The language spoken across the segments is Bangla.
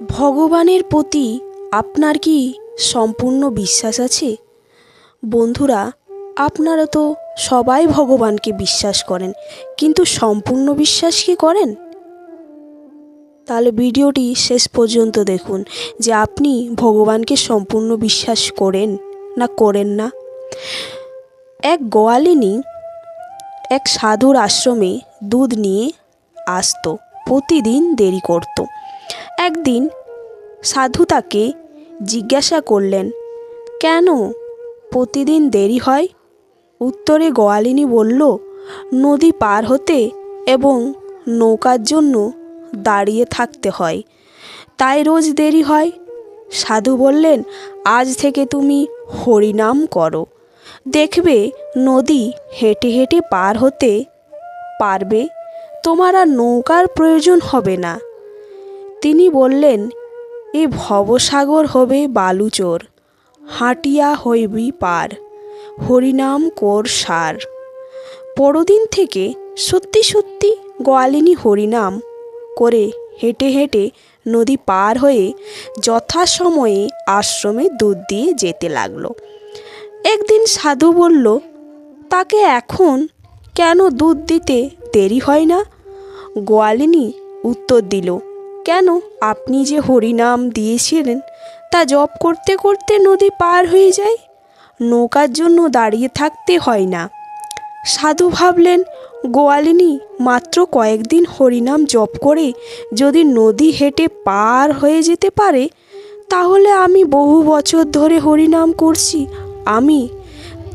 ভগবানের প্রতি আপনার কি সম্পূর্ণ বিশ্বাস আছে? বন্ধুরা, আপনারা তো সবাই ভগবানকে বিশ্বাস করেন, কিন্তু সম্পূর্ণ বিশ্বাস কি করেন? তাহলে ভিডিওটি শেষ পর্যন্ত দেখুন যে আপনি ভগবানকে সম্পূর্ণ বিশ্বাস করেন না করেন না। এক গোয়ালিনী এক সাধুর আশ্রমে দুধ নিয়ে আসতো, প্রতিদিন দেরি করত। একদিন সাধু তাকে জিজ্ঞাসা করলেন, কেন প্রতিদিন দেরি হয়? উত্তরে গোয়ালিনী বলল, নদী পার হতে এবং নৌকার জন্য দাঁড়িয়ে থাকতে হয়, তাই রোজ দেরি হয়। সাধু বললেন, আজ থেকে তুমি হরিনাম করো। দেখবে নদী হেঁটে হেঁটে পার হতে পারবে। তোমার আর নৌকার প্রয়োজন হবে না। তিনি বললেন, এ ভবসাগর হবে বালুচোর, হাঁটিয়া হইবি পার, হরিনাম কর সার। পরদিন থেকে সত্যি সত্যি গোয়ালিনী হরিনাম করে হেঁটে হেঁটে নদী পার হয়ে যথাসময়ে আশ্রমে দুধ দিয়ে যেতে লাগল। একদিন সাধু বলল, তাকে এখন কেন দুধ দিতে দেরি হয় না? গোয়ালিনী উত্তর দিল কেন? আপনি যে হরিনাম দিয়েছিলেন, তা জপ করতে করতে নদী পার হয়ে যায়। নৌকার জন্য দাঁড়িয়ে থাকতে হয় না। সাধু ভাবলেন, গোয়ালিনী, মাত্র কয়েকদিন হরিনাম জপ করে যদি নদী হেঁটে পার হয়ে যেতে পারে, তাহলে আমি বহু বছর ধরে হরিনাম করছি। আমি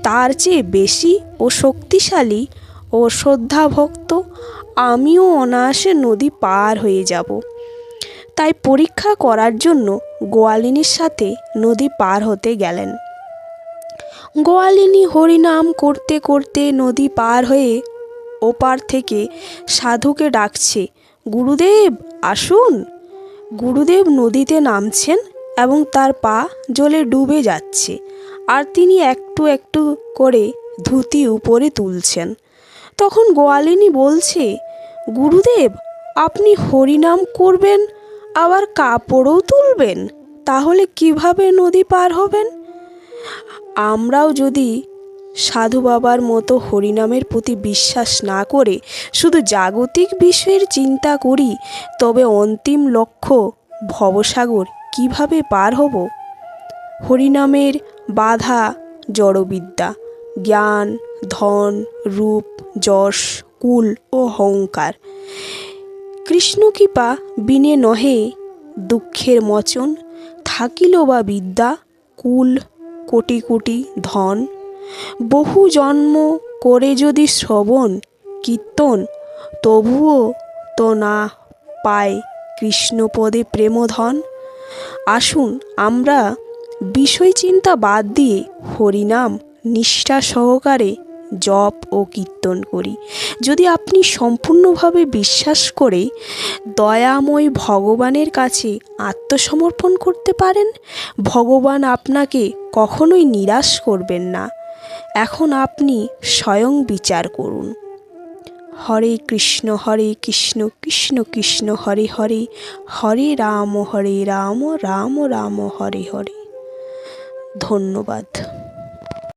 তার চেয়ে বেশি ও শক্তিশালী ও শ্রদ্ধাভক্ত, আমিও অনায়াসে নদী পার হয়ে যাব। তাই পরীক্ষা করার জন্য গোয়ালিনীর সাথে নদী পার হতে গেলেন। গোয়ালিনী হরিনাম করতে করতে নদী পার হয়ে ওপার থেকে সাধুকে ডাকছে, গুরুদেব, আসুন। গুরুদেব নদীতে নামছেন এবং তার পা জলে ডুবে যাচ্ছে আর তিনি একটু একটু করে ধুতি উপরে তুলছেন। তখন গোয়ালিনী বলছে, গুরুদেব, আপনি হরিনাম করবেন? আবার কাপড়ও তুলবেন, তাহলে কীভাবে নদী পার হবেন? আমরাও যদি সাধু বাবার মতো হরিনামের প্রতি বিশ্বাস না করে শুধু জাগতিক বিষয়ের চিন্তা করি, তবে অন্তিম লক্ষ্য ভবসাগর কীভাবে পার হব? হরিনামের বাধা জড়বিদ্যা, জ্ঞান, ধন, রূপ, যশ, কুল ও অহংকার। কৃষ্ণকৃপা বিনে নহে, দুঃখের মচন থাকিল বা বিদ্যা, কুল, কোটি কোটি ধন। বহু জন্ম করে যদি শ্রবণ, কীর্তন, তবুও তো না পায় কৃষ্ণপদে প্রেমধন। আসুন আমরা বিষয় চিন্তা বাদ দিয়ে হরিনাম নিষ্ঠা সহকারে জপ ও কীর্তন করি। যদি আপনি সম্পূর্ণভাবে বিশ্বাস করে দয়াময় ভগবানের কাছে আত্মসমর্পণ করতে পারেন, ভগবান আপনাকে কখনোই নিরাশ করবেন না। এখন আপনি স্বয়ং বিচার করুন। হরে কৃষ্ণ হরে কৃষ্ণ কৃষ্ণ কৃষ্ণ, হরে হরে হরে রাম হরে রাম রাম রাম, হরে হরে। ধন্যবাদ।